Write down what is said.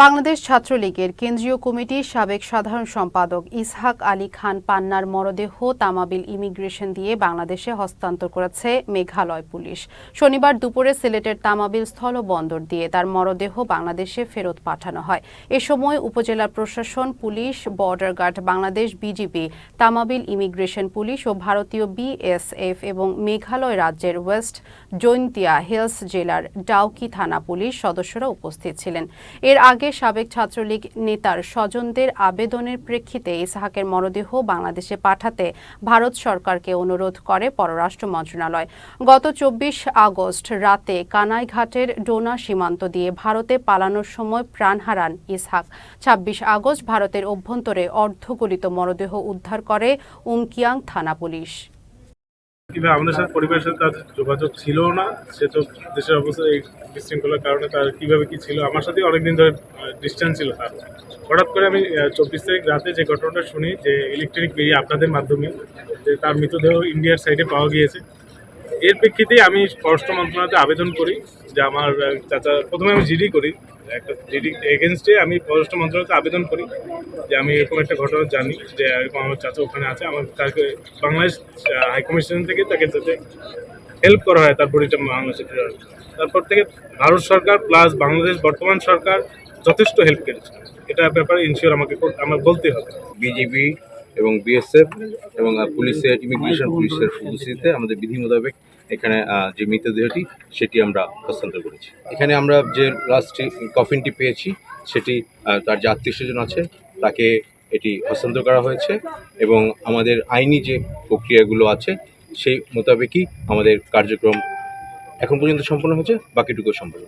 বাংলাদেশ ছাত্রলীগের কেন্দ্রীয় কমিটির সাবেক সাধারণ সম্পাদক ইসহাক আলী খান পান্নার মরদেহ তামাবিল ইমিগ্রেশন দিয়ে বাংলাদেশে হস্তান্তর করেছে মেঘালয় পুলিশ। শনিবার দুপুরে সিলেটের তামাবিল স্থলবন্দর দিয়ে তার মরদেহ বাংলাদেশে ফেরত পাঠানো হয়। এ সময় উপজেলা প্রশাসন, police, border guard Bangladesh, BGB, Tamabil immigration police ও ভারতীয় বিএসএফ এবং মেঘালয় রাজ্যের ওয়েস্ট জৈন্তিয়া হিলস জেলার ডাউকি থানা পুলিশ সদস্যরা উপস্থিত ছিলেন। এর আগে সাবেক ছাত্রলীগ নেতার স্বজনদের আবেদনের প্রেক্ষিতে ইসহাকের মরদেহ বাংলাদেশে পাঠাতে ভারত সরকারকে অনুরোধ করে পররাষ্ট্র মন্ত্রণালয়। গত চব্বিশ আগস্ট রাতে কানাইঘাটের ডোনা সীমান্ত দিয়ে ভারতে পালানোর সময় প্রাণ হারান ইসহাক। ছাব্বিশ আগস্ট ভারতের অভ্যন্তরে অর্ধগলিত মরদেহ উদ্ধার করে উমকিয়াং থানা পুলিশ। কিংবা আমাদের সাথে পরিবারের সাথে তার যোগাযোগ ছিল না, সে তো দেশের অবস্থা এই বিশৃঙ্খলার কারণে তার কীভাবে কী ছিল, আমার সাথে অনেকদিন ধরে ডিস্টেন্স ছিল তার। হঠাৎ করে আমি চব্বিশ তারিখ রাতে যে ঘটনাটা শুনি, যে ইলেকট্রনিক বেরিয়ে আপনাদের মাধ্যমে, যে তার মৃতদেহ ইন্ডিয়ার সাইডে পাওয়া গিয়েছে এর প্রেক্ষিতে আমি পররাষ্ট্র মন্ত্রণালয়তে আবেদন করি যে আমার চাচা, প্রথমে আমি জিডি করি। একটা জিডি এগেনস্টে আমি পররাষ্ট্র মন্ত্রণালয়তে আবেদন করি যে আমি এরকম একটা ঘটনা জানি যে এরকম আমার চাচা ওখানে আছে। আমার তাকে বাংলাদেশ হাইকমিশন থেকে তাকে যাতে হেল্প করা হয় তার বডিটা বাংলাদেশে ফেরার তারপর থেকে ভারত সরকার প্লাস বাংলাদেশ বর্তমান সরকার যথেষ্ট হেল্প করেছে। এটা ব্যাপারে ইনশিওর আমাকে আমার বলতে হবে। বিজিবি এবং বিএসএফ এবং পুলিশের ইমিগ্রেশন পুলিশের উপস্থিতিতে আমাদের বিধি মোতাবেক এখানে যে মৃতদেহটি, সেটি আমরা হস্তান্তর করেছি এখানে আমরা যে লাস্ট কফিনটি পেয়েছি, সেটি তার যে আত্মীয় স্বজন আছে, তাকে এটি হস্তান্তর করা হয়েছে এবং আমাদের আইনি যে প্রক্রিয়াগুলো আছে, সেই মোতাবেকই আমাদের কার্যক্রম এখন পর্যন্ত সম্পন্ন হয়েছে বাকিটুকু সম্পন্ন।